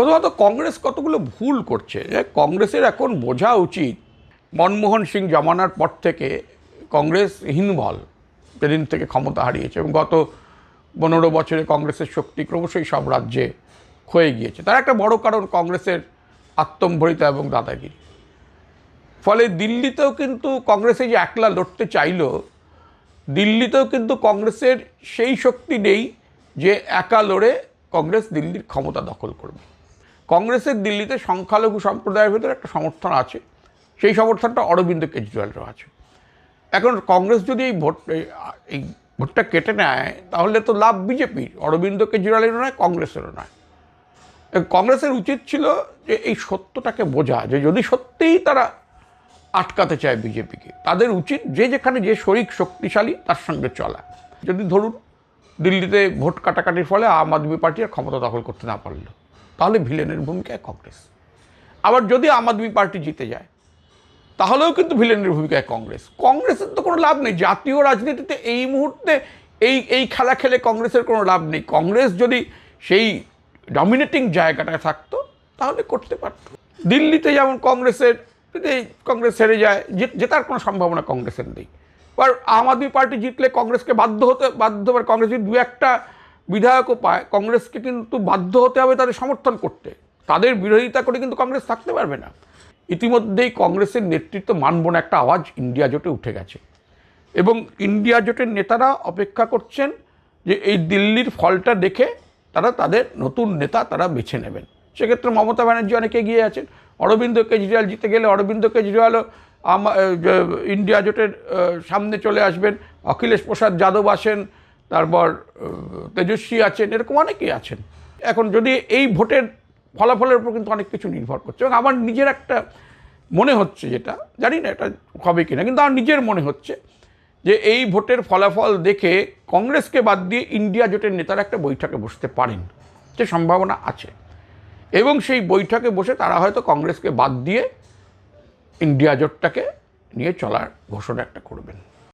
প্রথমত কংগ্রেস কতগুলো ভুল করছে? কংগ্রেসের এখন বোঝা উচিত মনমোহন সিং জমানার পর থেকে কংগ্রেস হীনবল যেদিন থেকে ক্ষমতা হারিয়েছে এবং গত পনেরো বছরে কংগ্রেসের শক্তি ক্রমশই সব রাজ্যে ক্ষয়ে গিয়েছে। তার একটা বড় কারণ কংগ্রেসের আত্মম্ভরিতা এবং দাদাগিরি। ফলে দিল্লিতেও কিন্তু কংগ্রেসে যে একলা লড়তে চাইলো, দিল্লিতেও কিন্তু কংগ্রেসের সেই শক্তি নেই যে একা লড়ে কংগ্রেস দিল্লির ক্ষমতা দখল করবে। কংগ্রেসের দিল্লিতে সংখ্যালঘু সম্প্রদায়ের ভেতরে একটা সমর্থন আছে। সেই সমর্থনটা অরবিন্দ কেজরিওয়ালেরও আছে। এখন কংগ্রেস যদি এই ভোট, এই- ভোটটা কেটে নেয়, তাহলে তো লাভ বিজেপির। অরবিন্দ কেজরিওয়ালেরও নয়, কংগ্রেসেরও নয়। কংগ্রেসের উচিত ছিল যে এই সত্যটাকে বোঝা, যে যদি সত্যিই তারা আটকাতে চায় বিজেপিকে, তাদের উচিত যে যেখানে যে শরিক শক্তিশালী, তার সঙ্গে চলা। যদি ধরুন দিল্লিতে ভোট কাটাকাটির ফলে আম আদমি পার্টি আর ক্ষমতা দখল করতে না পারল। তাহলে ভিলেনের ভূমিকায় কংগ্রেস। আবার যদি আম আদমি পার্টি জিতে যায়, তাহলেও কিন্তু ভিলেনের ভূমিকায় কংগ্রেস। কংগ্রেসের তো কোনো লাভ নেই, জাতীয় রাজনীতিতে এই মুহূর্তে এই এই খেলা খেলে কংগ্রেসের কোনো লাভ নেই। কংগ্রেস যদি সেই ডমিনেটিং জায়গাটায় থাকতো, তাহলে করতে পারত। দিল্লিতে যেমন কংগ্রেসের, যদি কংগ্রেস হেরে যায় জেতার কোনো সম্ভাবনা কংগ্রেসের নেই। আর আম আদমি পার্টি জিতলে কংগ্রেসকে বাধ্য হতে, বাধ্য কংগ্রেস যদি দু একটা বিধায়কও পায় কংগ্রেসকে কিন্তু বাধ্য হতে হবে তাদের সমর্থন করতে। তাদের বিরোধিতা করে কিন্তু কংগ্রেস থাকতে পারবে না। ইতিমধ্যেই কংগ্রেসের নেতৃত্ব মানব না একটা আওয়াজ ইন্ডিয়া জোটে উঠে গেছে। এবং ইন্ডিয়া জোটের নেতারা অপেক্ষা করছেন যে এই দিল্লির ফলটা দেখে তারা তাদের নতুন নেতা তারা বেছে নেবেন। সেক্ষেত্রে মমতা ব্যানার্জি অনেকে এগিয়ে আছেন। অরবিন্দ কেজরিওয়াল জিতে গেলে অরবিন্দ কেজরিওয়ালও ইন্ডিয়া জোটের সামনে চলে আসবেন। অখিলেশ প্রসাদ যাদব আসেন। তারপর তেজস্বী আছেন, এরকম অনেকেই আছেন। এখন যদি এই ভোটের ফলাফলের উপর কিন্তু অনেক কিছু নির্ভর করছে। এবং আমার নিজের একটা মনে হচ্ছে যেটা, জানি না এটা হবে কিনা, কিন্তু আমার নিজের মনে হচ্ছে যে এই ভোটের ফলাফল দেখে কংগ্রেসকে বাদ দিয়ে ইন্ডিয়া জোটের নেতারা একটা বৈঠকে বসতে পারেন, যে সম্ভাবনা আছে। এবং সেই বৈঠকে বসে তারা হয়তো কংগ্রেসকে বাদ দিয়ে ইন্ডিয়া জোটটাকে নিয়ে চলার ঘোষণা একটা করবেন।